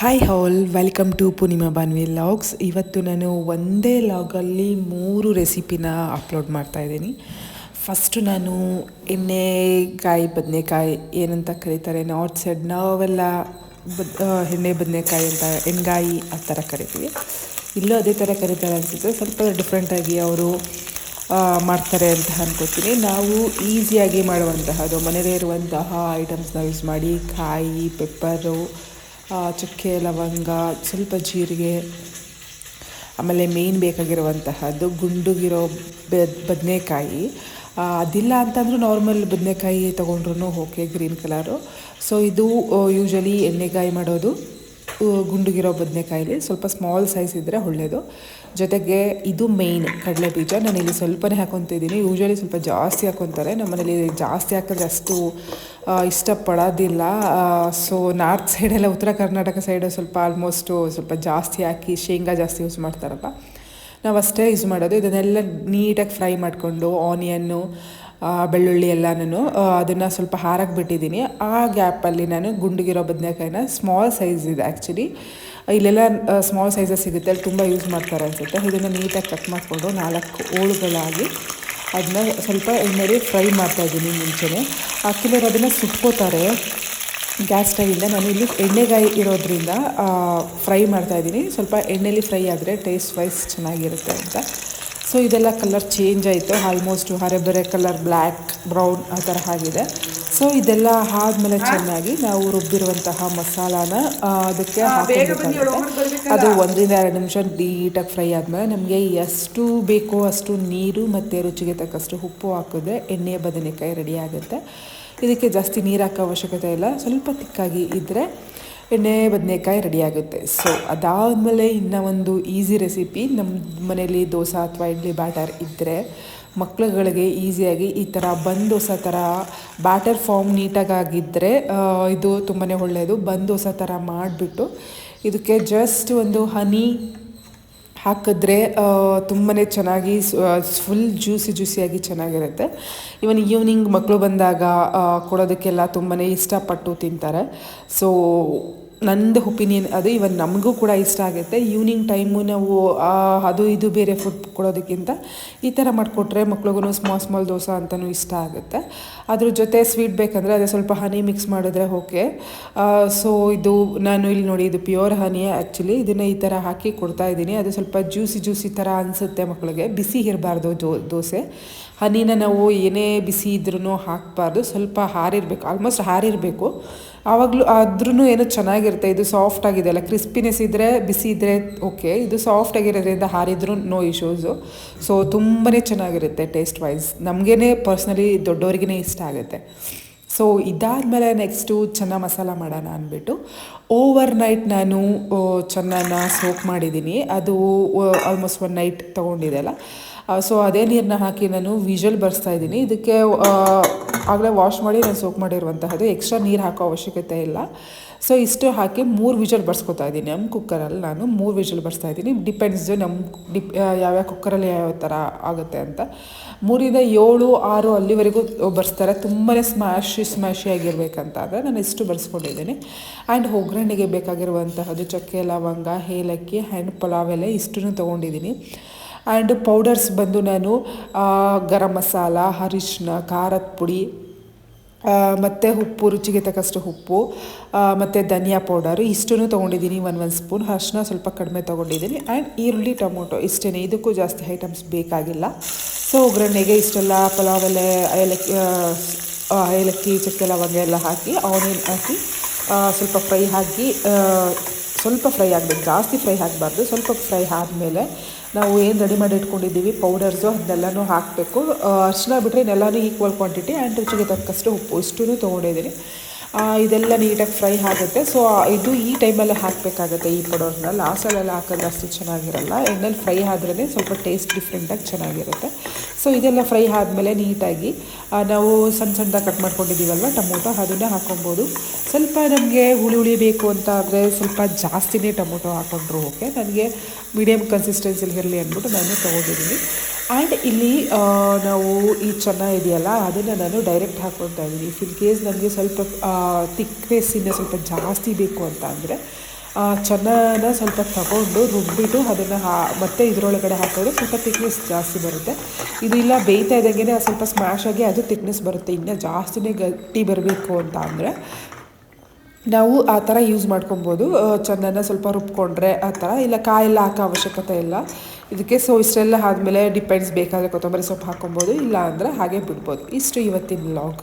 Hi all welcome to Purnima Banvi vlogs ಇವತ್ತು ನಾನು ಒಂದೇ ಲಾಗಲ್ಲಿ ಮೂರು ರೆಸಿಪಿನ ಅಪ್ಲೋಡ್ ಮಾಡ್ತಾ ಇದ್ದೀನಿ. ಫಸ್ಟು ನಾನು ಎಣ್ಣೆಕಾಯಿ, ಬದನೆಕಾಯಿ ಏನಂತ ಕರೀತಾರೆ ನಾರ್ತ್ ಸೈಡ್ ನಾವೆಲ್ಲ ಬದ್ ಎಣ್ಣೆ, ಬದನೆಕಾಯಿ ಅಂತ ಎಣ್ಗಾಯಿ ಆ ಥರ ಕರಿತೀವಿ. ಇಲ್ಲೂ ಅದೇ ಥರ ಕರೀತಾರೆ ಅನಿಸುತ್ತೆ. ಸ್ವಲ್ಪ ಡಿಫ್ರೆಂಟಾಗಿ ಅವರು ಮಾಡ್ತಾರೆ ಅಂತ ಅನ್ಕೋತೀನಿ. ನಾವು ಈಸಿಯಾಗಿ ಮಾಡುವಂತಹದ್ದು ಮನೆಯಲ್ಲೇ ಇರುವಂತಹ ಐಟಮ್ಸ್ನ ಯೂಸ್ ಮಾಡಿ, ಕಾಯಿ ಪೆಪ್ಪರು ಚಕ್ಕೆ, ಲವಂಗ, ಸ್ವಲ್ಪ ಜೀರಿಗೆ, ಆಮೇಲೆ ಮೇಯ್ನ್ ಬೇಕಾಗಿರುವಂತಹದ್ದು ಗುಂಡುಗಿರೋ ಬೆದ್ ಬದನೆಕಾಯಿ. ಅದಿಲ್ಲ ಅಂತಂದರೂ ನಾರ್ಮಲ್ ಬದನೆಕಾಯಿ ತೊಗೊಂಡ್ರು ಓಕೆ ಗ್ರೀನ್ ಕಲರು ಸೊ ಇದು ಯೂಶಲಿ ಎಣ್ಣೆಗಾಯಿ ಮಾಡೋದು ಗುಂಡುಗಿರೋ ಬದನೆಕಾಯಿಲಿ ಸ್ವಲ್ಪ ಸ್ಮಾಲ್ ಸೈಜ್ ಇದ್ದರೆ ಒಳ್ಳೆಯದು ಜೊತೆಗೆ ಇದು ಮೇಯ್ನ್ ಕಡಲೆ ಬೀಜ. ನಾನು ಇಲ್ಲಿ ಸ್ವಲ್ಪನೇ ಹಾಕೊತಿದ್ದೀನಿ. ಯೂಶಲಿ ಸ್ವಲ್ಪ ಜಾಸ್ತಿ ಹಾಕೊತಾರೆ. ನಮ್ಮನೇಲಿ ಜಾಸ್ತಿ ಹಾಕಿದ್ರೆ ಅಷ್ಟು ಇಷ್ಟಪಡೋದಿಲ್ಲ. ಸೊ ನಾರ್ತ್ ಸೈಡೆಲ್ಲ ಉತ್ತರ ಕರ್ನಾಟಕ ಸೈಡ್ ಸ್ವಲ್ಪ ಆಲ್ಮೋಸ್ಟು ಸ್ವಲ್ಪ ಜಾಸ್ತಿ ಹಾಕಿ ಶೇಂಗಾ ಜಾಸ್ತಿ ಯೂಸ್ ಮಾಡ್ತಾರಪ್ಪ ನಾವು ಅಷ್ಟೇ ಯೂಸ್ ಮಾಡೋದು. ಇದನ್ನೆಲ್ಲ ನೀಟಾಗಿ ಫ್ರೈ ಮಾಡಿಕೊಂಡು ಆನಿಯನ್ನು ಬೆಳ್ಳುಳ್ಳಿ ಎಲ್ಲನೂ ಅದನ್ನು ಸ್ವಲ್ಪ ಹಾರಕ್ಕೆ ಬಿಟ್ಟಿದ್ದೀನಿ ಆ ಗ್ಯಾಪಲ್ಲಿ ನಾನು ಗುಂಡಿಗಿರೋ ಬದನೆಕಾಯಿನ ಸ್ಮಾಲ್ ಸೈಜ್ ಇದೆ ಆ್ಯಕ್ಚುಲಿ ಇಲ್ಲೆಲ್ಲ ಸ್ಮಾಲ್ ಸೈಜಸ್ ಸಿಗುತ್ತೆ, ಅಲ್ಲಿ ತುಂಬ ಯೂಸ್ ಮಾಡ್ತಾರೆ ಅನಿಸುತ್ತೆ. ಇದನ್ನು ನೀಟಾಗಿ ಕಟ್ ಮಾಡಿಕೊಂಡು ನಾಲ್ಕು ಹೋಳುಗಳಾಗಿ ಅದನ್ನ ಸ್ವಲ್ಪ ಎಣ್ಣೆಲಿ ಫ್ರೈ ಮಾಡ್ತಾಯಿದ್ದೀನಿ ಮುಂಚೆನೇ. ಕೆಲವರು ಅದನ್ನು ಸುಟ್ಕೋತಾರೆ ಗ್ಯಾಸ್ ಸ್ಟೈಲಿಂದ ನಾನು ಇಲ್ಲಿ ಎಣ್ಣೆಗಾಯಿ ಇರೋದ್ರಿಂದ ಫ್ರೈ ಮಾಡ್ತಾಯಿದ್ದೀನಿ ಸ್ವಲ್ಪ ಎಣ್ಣೆಲಿ ಫ್ರೈ ಆದರೆ ಟೇಸ್ಟ್ ವೈಸ್ ಚೆನ್ನಾಗಿರುತ್ತೆ ಅಂತ. ಸೊ ಇದೆಲ್ಲ ಕಲರ್ ಚೇಂಜ್ ಆಯಿತು. ಆಲ್ಮೋಸ್ಟ್ ಹರೆಬರೆ ಕಲರ್ ಬ್ಲ್ಯಾಕ್ ಬ್ರೌನ್ ಆ ಥರ ಆಗಿದೆ. ಸೊ ಇದೆಲ್ಲ ಆದಮೇಲೆ ಚೆನ್ನಾಗಿ ನಾವು ರುಬ್ಬಿರುವಂತಹ ಮಸಾಲಾನ ಅದಕ್ಕೆ ಹಾಕಬೇಕಾಗುತ್ತೆ ಅದು ಒಂದರಿಂದ ಎರಡು ನಿಮಿಷ ನೀಟಾಗಿ ಫ್ರೈ ಆದಮೇಲೆ ನಮಗೆ ಎಷ್ಟು ಬೇಕೋ ಅಷ್ಟು ನೀರು ಮತ್ತು ರುಚಿಗೆ ತಕ್ಕಷ್ಟು ಉಪ್ಪು ಹಾಕಿದ್ರೆ ಎಣ್ಣೆ ಬದನೆಕಾಯಿ ರೆಡಿ ಆಗುತ್ತೆ. ಇದಕ್ಕೆ ಜಾಸ್ತಿ ನೀರು ಹಾಕೋ ಅವಶ್ಯಕತೆ ಇಲ್ಲ. ಸ್ವಲ್ಪ ತಿಕ್ಕಾಗಿ ಇದ್ದರೆ ಎಣ್ಣೆ, ಬದನೆಕಾಯಿ ರೆಡಿಯಾಗುತ್ತೆ. ಸೊ ಅದಾದಮೇಲೆ ಇನ್ನು ಒಂದು ಈಸಿ ರೆಸಿಪಿ ನಮ್ಮ ಮನೇಲಿ ದೋಸೆ ಅಥವಾ ಇಡ್ಲಿ ಬ್ಯಾಟರ್ ಇದ್ದರೆ ಮಕ್ಳುಗಳಿಗೆ ಈಸಿಯಾಗಿ ಈ ಥರ ಬನ್ ದೋಸೆ ಥರ ಬ್ಯಾಟರ್ ಫಾರ್ಮ್ ನೀಟಾಗಿ ಆಗಿದ್ದರೆ ಇದು ತುಂಬಾ ಒಳ್ಳೆಯದು ಬನ್ ದೋಸೆ ಥರ ಮಾಡಿಬಿಟ್ಟು ಇದಕ್ಕೆ ಜಸ್ಟ್ ಒಂದು ಹನಿ ಹಾಕಿದ್ರೆ ತುಂಬಾ ಚೆನ್ನಾಗಿ ಫುಲ್ ಜ್ಯೂಸಿ ಜ್ಯೂಸಿಯಾಗಿ ಚೆನ್ನಾಗಿರುತ್ತೆ. ಇವನ್ ಈವ್ನಿಂಗ್ ಮಕ್ಕಳು ಬಂದಾಗ ಕೊಡೋದಕ್ಕೆಲ್ಲ ತುಂಬಾ ಇಷ್ಟಪಟ್ಟು ತಿಂತಾರೆ. ಸೊ ನಂದು ಒಪಿನಿಯನ್ ಅದು ಇವನ್ ನಮಗೂ ಕೂಡ ಇಷ್ಟ ಆಗುತ್ತೆ. ಈವ್ನಿಂಗ್ ಟೈಮು ನಾವು ಅದು ಇದು ಬೇರೆ ಫುಡ್ ಕೊಡೋದಕ್ಕಿಂತ ಈ ಥರ ಮಾಡಿಕೊಟ್ರೆ ಮಕ್ಳಿಗೂ ಸ್ಮಾಲ್ ಸ್ಮಾಲ್ ದೋಸೆ ಅಂತಲೂ ಇಷ್ಟ ಆಗುತ್ತೆ. ಅದ್ರ ಜೊತೆ ಸ್ವೀಟ್ ಬೇಕಂದರೆ ಅದೇ ಸ್ವಲ್ಪ ಹನಿ ಮಿಕ್ಸ್ ಮಾಡಿದ್ರೆ ಓಕೆ ಸೊ ಇದು ನಾನು ಇಲ್ಲಿ ನೋಡಿ, ಇದು ಪ್ಯೂರ್ ಹನಿ ಆ್ಯಕ್ಚುಲಿ ಇದನ್ನು ಈ ಥರ ಹಾಕಿ ಕೊಡ್ತಾ ಇದ್ದೀನಿ. ಅದು ಸ್ವಲ್ಪ ಜ್ಯೂಸಿ ಜ್ಯೂಸಿ ಥರ ಅನಿಸುತ್ತೆ ಮಕ್ಕಳಿಗೆ ಬಿಸಿ ಇರಬಾರ್ದು ದೋಸೆ. ಹನಿನ ನಾವು ಏನೇ ಬಿಸಿ ಇದ್ರೂ ಹಾಕಬಾರ್ದು. ಸ್ವಲ್ಪ ಹಾರಿರಬೇಕು ಆಲ್ಮೋಸ್ಟ್ ಹಾರಿರಬೇಕು. ಆವಾಗಲೂ ಆದ್ರೂ ಏನೋ ಚೆನ್ನಾಗಿರುತ್ತೆ, ಇದು ಸಾಫ್ಟ್ ಆಗಿದೆ ಅಲ್ಲ. ಕ್ರಿಸ್ಪಿನೆಸ್ ಇದ್ದರೆ ಬಿಸಿ ಇದ್ದರೆ ಓಕೆ ಇದು ಸಾಫ್ಟ್ ಆಗಿರೋದ್ರಿಂದ ಹಾರಿದ್ರು ನೋ ಇಶ್ಯೂಸು ಸೊ ತುಂಬನೇ ಚೆನ್ನಾಗಿರುತ್ತೆ ಟೇಸ್ಟ್ ವೈಸ್ ನಮಗೇ ಪರ್ಸ್ನಲಿ ದೊಡ್ಡವ್ರಿಗೇ ಇಷ್ಟ ಆಗುತ್ತೆ. ಸೊ ಇದಾದಮೇಲೆ ನೆಕ್ಸ್ಟು ಚೆನ್ನ ಮಸಾಲ ಮಾಡೋಣ ಅಂದ್ಬಿಟ್ಟು ಓವರ್ ನೈಟ್ ನಾನು ಚೆನ್ನಾನ ಸೋಕ್ ಮಾಡಿದ್ದೀನಿ. ಅದು ಆಲ್ಮೋಸ್ಟ್ ಒನ್ ನೈಟ್ ತೊಗೊಂಡಿದೆಲ್ಲ ಸೊ ಅದೇ ನೀರನ್ನ ಹಾಕಿ ನಾನು ವಿಜುವಲ್ ಬರ್ಸ್ತಾ ಇದ್ದೀನಿ. ಇದಕ್ಕೆ ಆಗಲೇ ವಾಶ್ ಮಾಡಿ ನಾನು ಸೋಕ್ ಮಾಡಿರುವಂತಹದ್ದು. ಎಕ್ಸ್ಟ್ರಾ ನೀರು ಹಾಕೋ ಅವಶ್ಯಕತೆ ಇಲ್ಲ. ಸೊ ಇಷ್ಟು ಹಾಕಿ ಮೂರು ವಿಜಲ್ ಬರ್ಸ್ಕೊತಾ ಇದ್ದೀನಿ. ನಮ್ಮ ಕುಕ್ಕರಲ್ಲಿ ನಾನು ಮೂರು ವಿಜಲ್ ಬರ್ಸ್ತಾ ಇದ್ದೀನಿ. ಡಿಪೆಂಡ್ಸ್ ನಮ್ಮ ಡಿಪ್ ಯಾವ್ಯಾವ ಕುಕ್ಕರಲ್ಲಿ ಯಾವ್ಯಾವ ಥರ ಆಗುತ್ತೆ ಅಂತ. ಮೂರಿಂದ ಏಳು, ಆರು ಅಲ್ಲಿವರೆಗೂ ಬರ್ಸ್ತಾರೆ. ತುಂಬಾ ಸ್ಮ್ಯಾಶಿ ಸ್ಮ್ಯಾಶಿ ಆಗಿರ್ಬೇಕಂತ ಅಂದರೆ ನಾನು ಇಷ್ಟು ಬರ್ಸ್ಕೊಂಡಿದ್ದೀನಿ. ಆ್ಯಂಡ್ ಒಗ್ಗರಣೆಗೆ ಬೇಕಾಗಿರುವಂತಹದ್ದು ಚಕ್ಕೆ, ಲವಂಗ, ಏಲಕ್ಕಿ, ಆ್ಯಂಡ್ ಪಲಾವ್ ಎಲೆ ಇಷ್ಟನ್ನು ತೊಗೊಂಡಿದ್ದೀನಿ. ಆ್ಯಂಡ್ ಪೌಡರ್ಸ್ ಬಂದು ನಾನು ಗರಂ ಮಸಾಲ ಅರಿಶಿನ ಖಾರದ ಪುಡಿ ಮತ್ತು ಉಪ್ಪು, ರುಚಿಗೆ ತಕ್ಕಷ್ಟು ಉಪ್ಪು ಮತ್ತು ಧನಿಯಾ ಪೌಡರು ಇಷ್ಟನ್ನು ತೊಗೊಂಡಿದ್ದೀನಿ ಒನ್ ಒನ್ ಸ್ಪೂನ್ ಅರಿಶಿನ ಸ್ವಲ್ಪ ಕಡಿಮೆ ತೊಗೊಂಡಿದ್ದೀನಿ. ಆ್ಯಂಡ್ ಈರುಳ್ಳಿ, ಟೊಮೊಟೊ ಇಷ್ಟೇ ಇದಕ್ಕೂ ಜಾಸ್ತಿ ಐಟಮ್ಸ್ ಬೇಕಾಗಿಲ್ಲ. ಸೊ ಒಗ್ಗರಣೆಗೆ ಇಷ್ಟೆಲ್ಲ ಪಲಾವ್ ಎಲೆ, ಏಲಕ್ಕಿ ಏಲಕ್ಕಿ, ಚಕ್ಕೆ, ಲವಂಗ ಎಲ್ಲ ಹಾಕಿ ಆನಿಯನ್ ಹಾಕಿ ಸ್ವಲ್ಪ ಫ್ರೈ ಹಾಕಿ ಸ್ವಲ್ಪ ಫ್ರೈ ಆಗಬೇಕು. ಜಾಸ್ತಿ ಫ್ರೈ ಆಗಬಾರ್ದು. ಸ್ವಲ್ಪ ಫ್ರೈ ಆದಮೇಲೆ ನಾವು ಏನು ರೆಡಿ ಮಾಡಿ ಇಟ್ಕೊಂಡಿದ್ದೀವಿ ಪೌಡರ್ಸು ಅದನ್ನೆಲ್ಲನೂ ಹಾಕಬೇಕು. ಅರ್ಶಿನ ಬಿಟ್ಟರೆ ಇನ್ನೆಲ್ಲನೂ ಈಕ್ವಲ್ ಕ್ವಾಂಟಿಟಿ ಆ್ಯಂಡ್ ರುಚಿಗೆ ತಕ್ಕಷ್ಟು ಉಪ್ಪು ಇಷ್ಟೂ ತೊಗೊಂಡಿದ್ದೀನಿ. ಇದೆಲ್ಲ ನೀಟಾಗಿ ಫ್ರೈ ಆಗುತ್ತೆ. ಸೊ ಇದು ಈ ಟೈಮಲ್ಲಿ ಹಾಕಬೇಕಾಗತ್ತೆ ಈ ಪೌಡರ್ನ ಲಾಸ್ಟಲ್ಲೆಲ್ಲ ಹಾಕಿದ್ರೆ ಅಷ್ಟು ಚೆನ್ನಾಗಿರಲ್ಲ. ಎಣ್ಣೆಲಿ ಫ್ರೈ ಆದ್ರೇ ಸ್ವಲ್ಪ ಟೇಸ್ಟ್ ಡಿಫ್ರೆಂಟಾಗಿ ಚೆನ್ನಾಗಿರುತ್ತೆ. ಸೊ ಇದೆಲ್ಲ ಫ್ರೈ ಆದಮೇಲೆ ನೀಟಾಗಿ ನಾವು ಸಣ್ಣ ಸಣ್ಣದಾಗಿ ಕಟ್ ಮಾಡ್ಕೊಂಡಿದ್ದೀವಲ್ವ ಟೊಮೊಟೊ, ಅದನ್ನೇ ಹಾಕೊಬೋದು ಸ್ವಲ್ಪ ನಮಗೆ ಹುಳಿ ಹುಳಿ ಬೇಕು ಅಂತ ಆದರೆ ಸ್ವಲ್ಪ ಜಾಸ್ತಿನೇ ಟೊಮೊಟೊ ಹಾಕೊಂಡ್ರು ಓಕೆ? ನನಗೆ ಮೀಡಿಯಮ್ ಕನ್ಸಿಸ್ಟೆನ್ಸಿಲಿ ಇರಲಿ ಅಂದ್ಬಿಟ್ಟು ನಾನು ತೊಗೊಂಡಿದ್ದೀನಿ. ಆ್ಯಂಡ್ ಇಲ್ಲಿ ನಾವು ಈ ಚೆನ್ನ ಇದೆಯಲ್ಲ, ಅದನ್ನು ನಾನು ಡೈರೆಕ್ಟ್ ಹಾಕ್ಕೊತಾ ಇದ್ದೀನಿ. ಇಫ್ ಇನ್ ಕೇಸ್ ನನಗೆ ಸ್ವಲ್ಪ ತಿಕ್ನೆಸ್ಸಿನ ಸ್ವಲ್ಪ ಜಾಸ್ತಿ ಬೇಕು ಅಂತ ಅಂದರೆ ಚೆನ್ನಾನ ಸ್ವಲ್ಪ ತಗೊಂಡು ರುಬ್ಬಿಟ್ಟು ಅದನ್ನು ಹಾ, ಮತ್ತೆ ಇದರೊಳಗಡೆ ಹಾಕಿದ್ರೆ ಸ್ವಲ್ಪ ತಿಕ್ನೆಸ್ ಜಾಸ್ತಿ ಬರುತ್ತೆ. ಇದು ಇಲ್ಲ ಬೇಯ್ತಾ ಇದ್ದಂಗೆ ಸ್ವಲ್ಪ ಸ್ಮ್ಯಾಶ್ ಆಗಿ ಅದು ತಿಕ್ನೆಸ್ ಬರುತ್ತೆ. ಇನ್ನೂ ಜಾಸ್ತಿನೇ ಗಟ್ಟಿ ಬರಬೇಕು ಅಂತ ಅಂದರೆ ನಾವು ಆ ಥರ ಯೂಸ್ ಮಾಡ್ಕೊಬೋದು. ಚಂದನ ಸ್ವಲ್ಪ ರುಬ್ಕೊಂಡ್ರೆ ಆ ಥರ ಇಲ್ಲ, ಕಾಯೆಲ್ಲ ಹಾಕೋ ಅವಶ್ಯಕತೆ ಇಲ್ಲ. ಇದಕ್ಕೆ ಸೊ ಇಷ್ಟೆಲ್ಲ ಆದಮೇಲೆ ಡಿಪೆಂಡ್ಸ್ ಬೇಕಾದರೆ ಕೊತ್ತಂಬರಿ ಸೊಪ್ಪು ಹಾಕೊಬೋದು. ಇಲ್ಲ ಅಂದರೆ ಹಾಗೆ ಬಿಡ್ಬೋದು. ಇಷ್ಟು ಇವತ್ತಿನ ಲಾಗ್